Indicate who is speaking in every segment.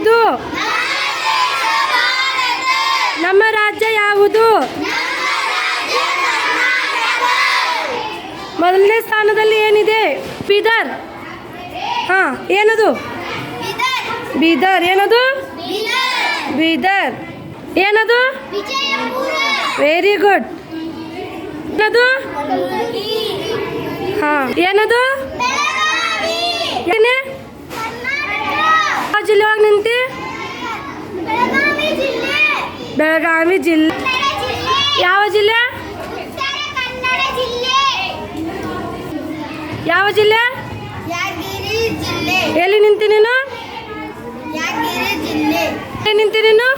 Speaker 1: ಯಾವುದು? ನಮ್ಮ ರಾಜ್ಯ ಯಾವುದು? ಮೊದಲನೇ ಸ್ಥಾನದಲ್ಲಿ ಏನಿದೆ? ಬೀದರ್. ಹಾ, ಏನದು? ಬೀದರ್. ಏನದು? ಬೀದರ್. ಏನದು? Very good. ಹಾ, ಏನದು ಏನೇ ಯಾವ ಜಿಲ್ಲೆ ಒಳಗೆ ನಿಂತಿ ಬೆಳಗಾವಿ ಜಿಲ್ಲೆ. ಯಾವ ಜಿಲ್ಲೆ? ಯಾವ ಜಿಲ್ಲೆ? ಎಲ್ಲಿ ನಿಂತಿ ನೀನು? ಎಲ್ಲಿ ನಿಂತಿ ನೀನು?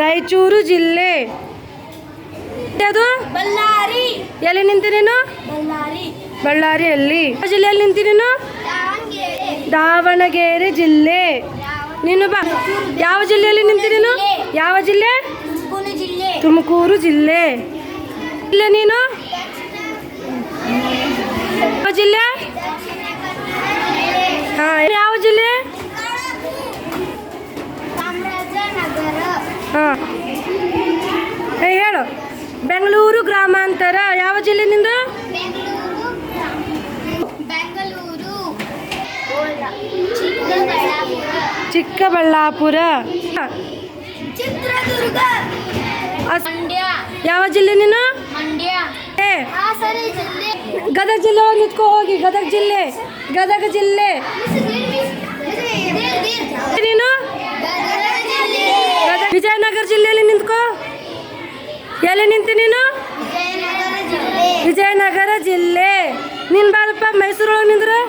Speaker 2: ರಾಯಚೂರು ಜಿಲ್ಲೆ.
Speaker 1: ಅದು
Speaker 2: ಬಳ್ಳಾರಿ
Speaker 1: ಎಲ್ಲಿ ನಿಂತಿ ನೀನು?
Speaker 2: ಬಳ್ಳಾರಿ.
Speaker 1: ಬಳ್ಳಾರಿಯಲ್ಲಿ ಜಿಲ್ಲೆಯಲ್ಲಿ ನಿಂತಿ ನೀನು?
Speaker 2: ದಾವಣಗೆರೆ
Speaker 1: ಜಿಲ್ಲೆ. ನೀನು ಬಾ. ಯಾವ ಜಿಲ್ಲೆಯಲ್ಲಿ ನಿಂತಿ ನೀನು? ಯಾವ ಜಿಲ್ಲೆ?
Speaker 2: ತುಮಕೂರು ಜಿಲ್ಲೆ.
Speaker 1: ಜಿಲ್ಲೆ. ನೀನು? ಯಾವ ಜಿಲ್ಲೆ? ಹಾಂ ಯಾವ ಜಿಲ್ಲೆ?
Speaker 2: ಹಾಂ
Speaker 1: ಹಾ. ಏ, ಹೇಳು. ಬೆಂಗಳೂರು ಗ್ರಾಮಾಂತರ. ಯಾವ ಜಿಲ್ಲೆ ನಿಂದು
Speaker 2: ಬೆಂಗಳೂರು ಬೆಂಗಳೂರು ಚಿಕ್ಕಬಳ್ಳಾಪುರ ಮಂಡ್ಯ.
Speaker 1: ಯಾವ ಜಿಲ್ಲೆ ನೀನು? ಏ. ಗದಗ ಜಿಲ್ಲೆ ನಿಂತ್ಕೋ ಹೋಗಿ. ಗದಗ ಜಿಲ್ಲೆ. ಗದಗ ಜಿಲ್ಲೆ. ನೀನು? ವಿಜಯನಗರ ಜಿಲ್ಲೆಯಲ್ಲಿ ನಿಂತ್ಕೋ. ಎಲ್ಲಿ ನಿಂತಿ ನೀನು?
Speaker 2: ವಿಜಯನಗರ ಜಿಲ್ಲೆ
Speaker 1: ನಿನ್ ಜಿಲ್ಲೆ. ನೀನು ಬಾರಪ್ಪ ಮೈಸೂರೊಳಗೆ ನಿಂದ್ರು?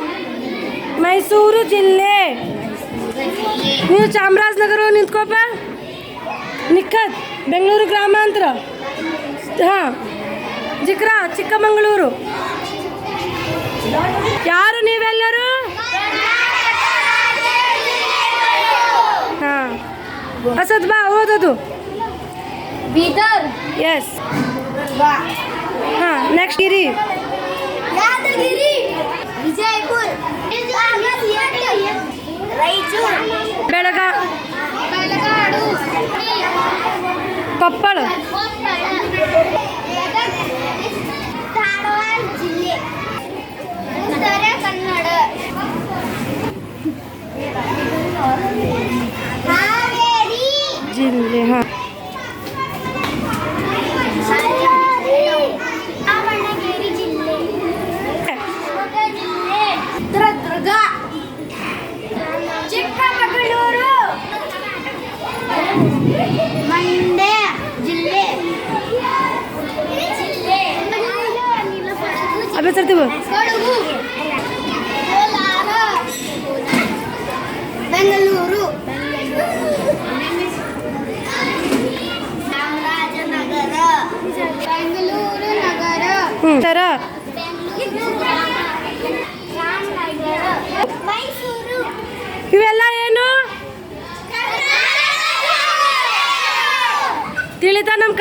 Speaker 1: ಮೈಸೂರು ಜಿಲ್ಲೆ. ನೀವು ಚಾಮರಾಜನಗರ ನಿಂತ್ಕೋಪ ನಿಖತ್ ಬೆಂಗಳೂರು ಗ್ರಾಮಾಂತರ. ಹಾಂ ಜಿಕ್ರ ಚಿಕ್ಕಮಗಳೂರು. ಯಾರು ನೀವೆಲ್ಲರೂ? ಹಾಂ ಅಸದ್ ಬಾ ಓದೋದು.
Speaker 2: ಬೀದರ್.
Speaker 1: ಎಸ್ ಹಾಂ ನೆಕ್ಸ್ಟ್ ಇರಿ.
Speaker 2: ವಿಜಯಪುರ. ರಾಯಚೂರು.
Speaker 1: ಕೊಪ್ಪಳ
Speaker 2: ಧಾರವಾಡ ಜಿಲ್ಲೆ ಉತ್ತರ ಕನ್ನಡ ಹಾವೇರಿ
Speaker 1: ಜಿಲ್ಲೆ ಹಾಂ
Speaker 2: ದಾವಣಗೆರೆ ಜಿಲ್ಲೆ ಶಿವಮೊಗ್ಗ ಜಿಲ್ಲೆ ಚಿತ್ರದುರ್ಗ ಚಿಕ್ಕಮಗಳೂರು ಮಂಡ್ಯ ಜಿಲ್ಲೆ ಜಿಲ್ಲೆ ಕೋಲಾರ ಬೆಂಗಳೂರು. ಚಾಮರಾಜನಗರ. ಬೆಂಗಳೂರು ನಗರ. ಮೈಸೂರು.
Speaker 1: ಇವೆಲ್ಲ ಏನು? ತಿಳಿತಾ ನಮ್ಮ